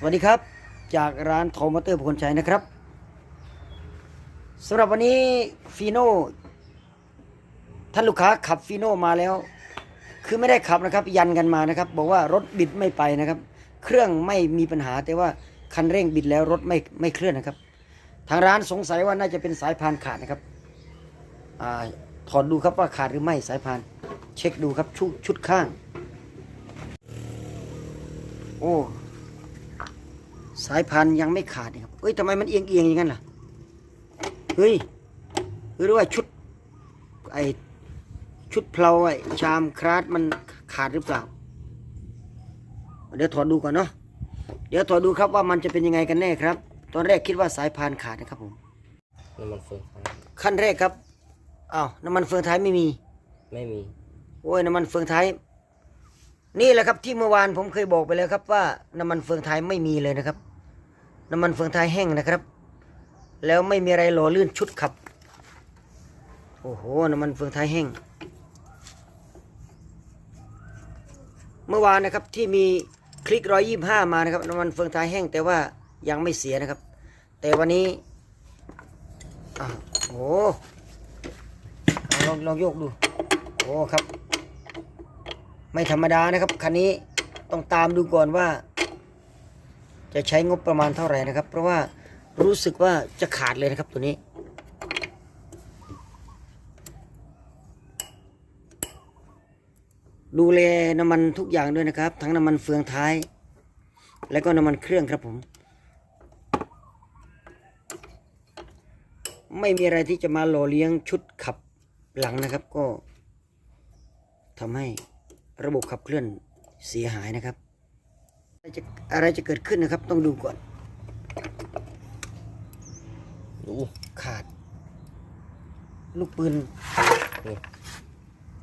สวัสดีครับ จากร้านโทมอเตอร์พลชัยนะครับสำหรับวันนี้ฟีโน่ท่านลูกค้าขับฟีโน่มาแล้ว คือไม่ได้ขับนะครับ ยันกันมานะครับ บอกว่ารถบิดไม่ไปนะครับ เครื่องไม่มีปัญหา แต่ว่าคันเร่งบิดแล้วรถไม่ไม่เคลื่อนนะครับ ทางร้านสงสัยว่าน่าจะเป็นสายพานขาดนะครับอถอดดูครับว่าขาดหรือไม่สายพานเช็คดูครับชุดชุดข้าง โอ้ สายพันธุ์ยังไม่ขาดนี่ครับเอ้ยทำไมมันเอียงเอียงๆอย่างนั้นล่ะเฮ้ยหรือว่าชุดไอชุดเพลาไอชามคราสมันขาดหรือเปล่า เดี๋ยวถอดดูก่อนเนาะเดี๋ยวถอดดูครับว่ามันจะเป็นยังไงกันแน่ครับ ตอนแรกคิดว่าสายพานขาดนะครับผมน้ำมันเฟืองท้ายขั้นแรกครับอ้าวน้ำมันเฟืองท้ายไม่มี ไม่มีโอ้ยน้ำมันเฟืองท้ายนี่แหละครับที่เมื่อวานผมเคยบอกไปแล้วครับว่าน้ำมันเฟืองท้ายไม่มีเลยนะครับ น้ำมันเฟืองท้ายแห้งนะครับ แล้วไม่มีอะไรหล่อลื่นชุดขับ โอ้โห น้ำมันเฟืองท้ายแห้ง เมื่อวานนะครับที่มีคลิกร้อยยี่ห้ามานะครับน้ำมันเฟืองท้ายแห้งแต่ว่ายังไม่เสียนะครับ แต่วันนี้อ้าวโอ้เอาลองลองโยกดู โอ้ครับ ไม่ธรรมดานะครับคันนี้ต้องตามดูก่อนว่า จะใช้งบประมาณเท่าไหร่นะครับ เพราะว่ารู้สึกว่าจะขาดเลยนะครับตัวนี้ ดูแลน้ำมันทุกอย่างด้วยนะครับ ทั้งน้ำมันเฟืองท้าย และก็น้ำมันเครื่องครับผม ไม่มีอะไรที่จะมาหล่อเลี้ยงชุดขับหลังนะครับก็ทำให้ระบบขับเคลื่อนเสียหายนะครับ จะอะไรจะเกิดขึ้นนะครับ ต้องดูก่อนดูขาด ลูกปืนนี่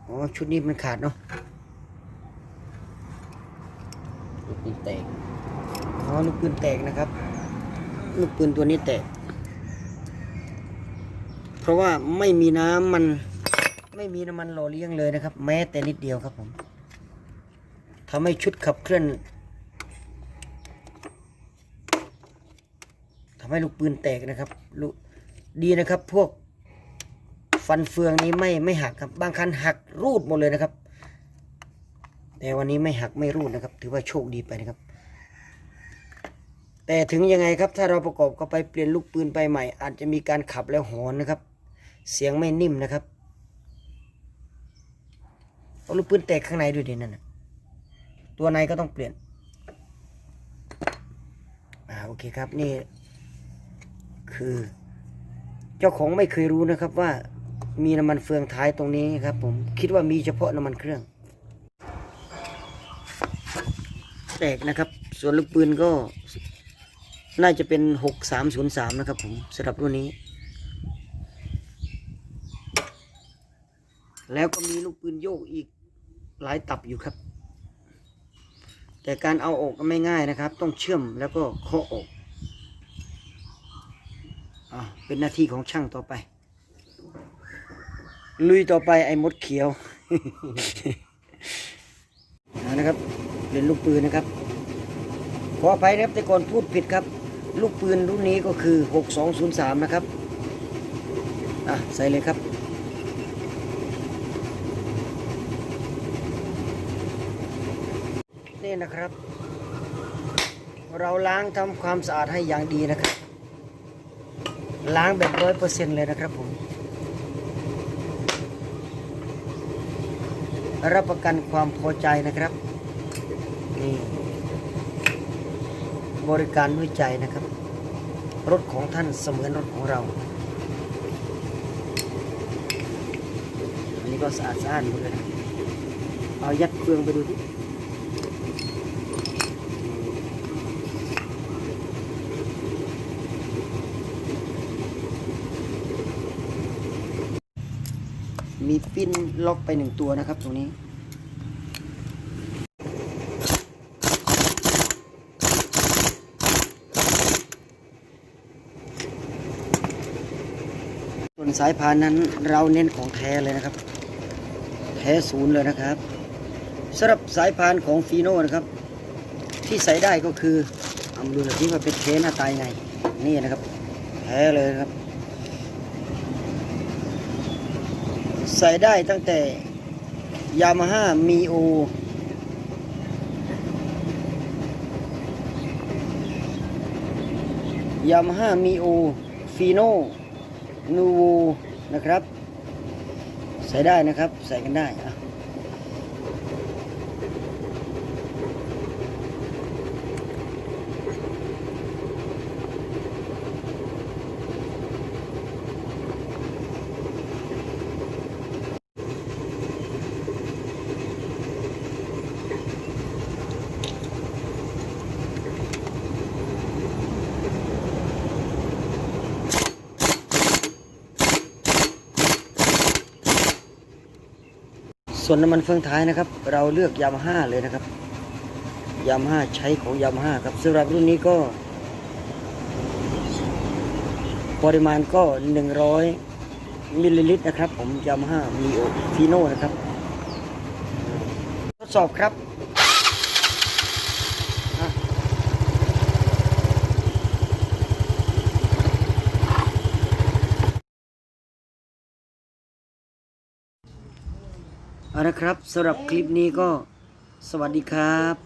อ๋อชุดนี้มันขาดเนาะลูกปืนแตกอ๋อลูกปืนแตกนะครับ ลูกปืนตัวนี้แตก เพราะว่าไม่มีน้ำมัน ไม่มีน้ำมันหล่อเลี้ยงเลยนะครับ แม้แต่นิดเดียวครับผมทำให้ชุดขับเคลื่อน ทำให้ลูกปืนแตกนะครับลูกดีนะครับ พวกฟันเฟืองนี้ไม่ไม่หักครับบางคันหักรูดหมดเลยนะครับ แต่วันนี้ไม่หักไม่รูดนะครับ ถือว่าโชคดีไปนะครับ แต่ถึงยังไงครับ ถ้าเราประกอบเข้าไปเปลี่ยนลูกปืนไปใหม่ อาจจะมีการขับแล้วหอนนะครับ เสียงไม่นิ่มนะครับเอาลูกปืนแตกข้างในด้วยดินั่นนะตัวในก็ต้องเปลี่ยนอ่าโอเคครับนี่ คือ เจ้าของไม่เคยรู้นะครับว่ามีน้ำมันเฟืองท้ายตรงนี้ครับผมคิดว่ามีเฉพาะน้ำมันเครื่อง แตกนะครับ ส่วนลูกปืนก็ น่าจะเป็นหกสามศูนย์สามนะครับผมสำหรับรุ่นนี้ แล้วก็มีลูกปืนโยกอีกหลายตับอยู่ครับ แต่การเอาออกก็ไม่ง่ายนะครับ ต้องเชื่อมแล้วก็เคาะออก อะเป็นหน้าที่ของช่างต่อไป ลุยต่อไปไอ้มดเขียวนะครับเป็นลูกปืนนะครับขออภัยนะครับแต่ก่อนพูดผิดครับ ลูกปืนรุ่นนี้ก็คือ 6203 นะครับอะใส่เลยครับนี่นะครับ เราล้างทำความสะอาดให้อย่างดีนะครับ ล้างแบบร้อยเปอร์เซ็นต์เลยนะครับผม รับประกันความพอใจนะครับ นี่ บริการด้วยใจนะครับ รถของท่านเสมือนรถของเรา อันนี้ก็สะอาดสะอาดหมดเลย เอายัดเครื่องไปดูที่ มีปิ้นล็อกไปหนึ่งตัวนะครับ ตรงนี้ ส่วนสายพานนั้นเราเน้นของแท้เลยนะครับ แท้ศูนย์เลยนะครับสำหรับสายพานของฟีโน่นะครับ ที่ใส่ได้ก็คือเอามาดูหน่อยที่ว่าเป็นเทหน้าตายไง นี่นะครับ แท้เลยนะครับ ใส่ได้ตั้งแต่ยามาฮ่ามีโอยามาฮ่ามีโอฟีโนนูโวนะครับ ใส่ได้นะครับ ใส่กันได้อะ ส่วนน้ำมันเฟืองท้ายนะครับ เราเลือกยามาฮ่าเลยนะครับยามาฮ่าใช้ของยามาฮ่าครับสำหรับรุ่นนี้ก็ ปริมาณก็ 100 มิลลิลิตรนะครับ ผมยามาฮ่ามีโอฟีโนนะครับ ทดสอบครับ เอาละครับสำหรับคลิปนี้ก็สวัสดีครับ